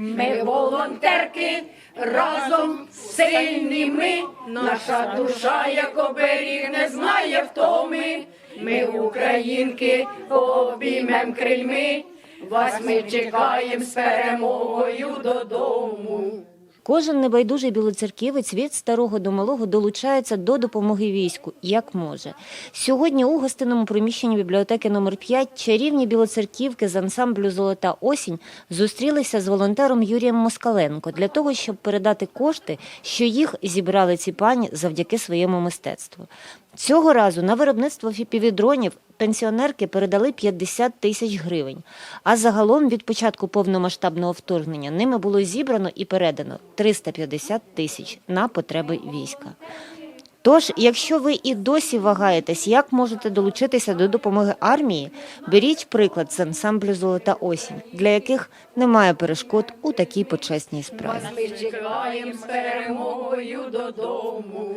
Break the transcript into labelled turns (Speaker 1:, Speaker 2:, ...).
Speaker 1: Ми волонтерки разом сильні ми, наша душа, як оберіг, не знає втоми. Ми, українки, обіймем крильми, вас ми чекаємо з перемогою додому.
Speaker 2: Кожен небайдужий білоцерківець від старого до малого долучається до допомоги війську, як може. Сьогодні у гостинному приміщенні бібліотеки номер 5 чарівні білоцерківки з ансамблю Золота осінь зустрілися з волонтером Юрієм Москаленко для того, щоб передати кошти, що їх зібрали ці пані завдяки своєму мистецтву. Цього разу на виробництво фіпівідронів пенсіонерки передали 50 тисяч гривень. А загалом від початку повномасштабного вторгнення ними було зібрано і передано 350 тисяч на потреби війська. Тож, якщо ви і досі вагаєтесь, як можете долучитися до допомоги армії, беріть приклад з ансамблю Золота осінь, для яких немає перешкод у такій почесній справі.
Speaker 1: Ми чекаємо додому.